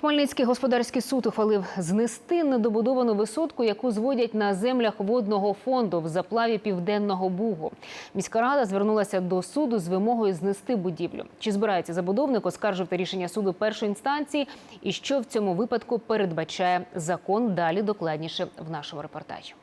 Хмельницький господарський суд ухвалив знести недобудовану висотку, яку зводять на землях водного фонду в заплаві Південного Бугу. Міська рада звернулася до суду з вимогою знести будівлю. Чи збирається забудовник оскаржувати рішення суду першої інстанції? І що в цьому випадку передбачає закон? Далі докладніше в нашому репортажі.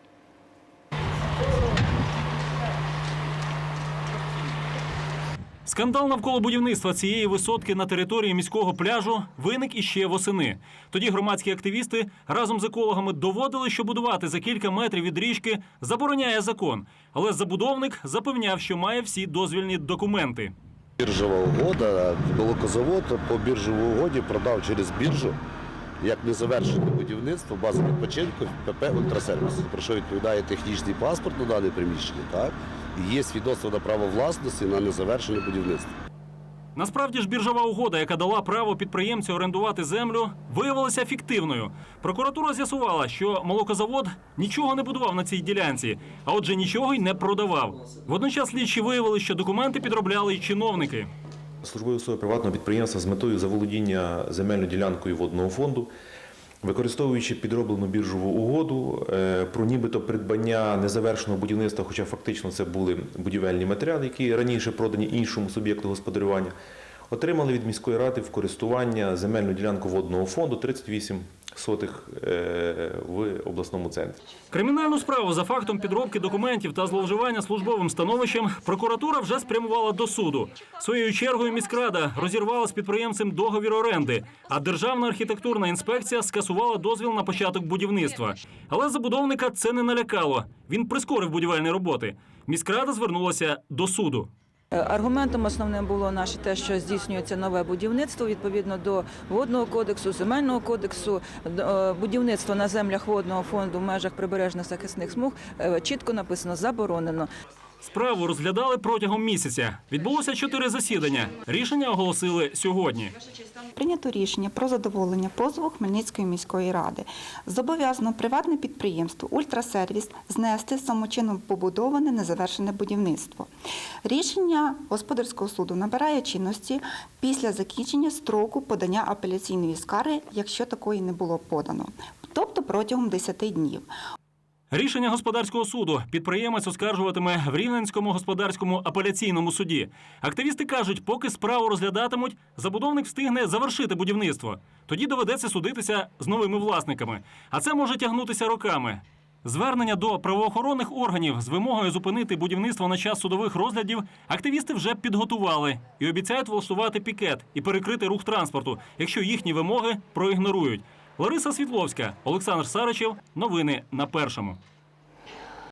Скандал навколо будівництва цієї висотки на території міського пляжу виник іще восени. Тоді громадські активісти разом з екологами доводили, що будувати за кілька метрів від річки забороняє закон. Але забудовник запевняв, що має всі дозвільні документи. Біржова угода, молокозавод по біржовій угоді продав через біржу як незавершене будівництво бази відпочинку ПП Ультрасервіс, про що відповідає технічний паспорт на дане приміщення? Є свідоцтво на право власності на незавершене будівництво. Насправді ж біржова угода, яка дала право підприємцю орендувати землю, виявилася фіктивною. Прокуратура з'ясувала, що молокозавод нічого не будував на цій ділянці, а отже, нічого й не продавав. Водночас слідчі виявили, що документи підробляли й чиновники. службові особи приватного підприємства з метою заволодіння земельною ділянкою водного фонду, використовуючи підроблену біржову угоду е, про нібито придбання незавершеного будівництва, хоча фактично це були будівельні матеріали, які раніше продані іншому суб'єкту господарювання, отримали від міської ради в користування земельну ділянку водного фонду 38 сотих е, в обласному центрі. Кримінальну справу за фактом підробки документів та зловживання службовим становищем прокуратура вже спрямувала до суду. Своєю чергою міськрада розірвала з підприємцем договір оренди, а Державна архітектурна інспекція скасувала дозвіл на початок будівництва. Але забудовника це не налякало. Він прискорив будівельні роботи. Міськрада звернулася до суду. Е, Аргументом основним було наше те, що здійснюється нове будівництво відповідно до водного кодексу, земельного кодексу, е, будівництво на землях водного фонду в межах прибережних захисних смуг е, чітко написано заборонено. Справу розглядали протягом місяця. Відбулося чотири засідання. Рішення оголосили сьогодні. Прийнято рішення про задоволення позову Хмельницької міської ради. Зобов'язано приватне підприємство Ультрасервіс знести самочином побудоване незавершене будівництво. Рішення господарського суду набирає чинності після закінчення строку подання апеляційної скарги, якщо такої не було подано, тобто протягом 10 днів. Рішення господарського суду підприємець оскаржуватиме в Рівненському господарському апеляційному суді. Активісти кажуть, поки справу розглядатимуть, забудовник встигне завершити будівництво. Тоді доведеться судитися з новими власниками. А це може тягнутися роками. Звернення до правоохоронних органів з вимогою зупинити будівництво на час судових розглядів активісти вже підготували і обіцяють влаштувати пікет і перекрити рух транспорту, якщо їхні вимоги проігнорують. Лариса Світловська, Олександр Саричев. Новини на першому.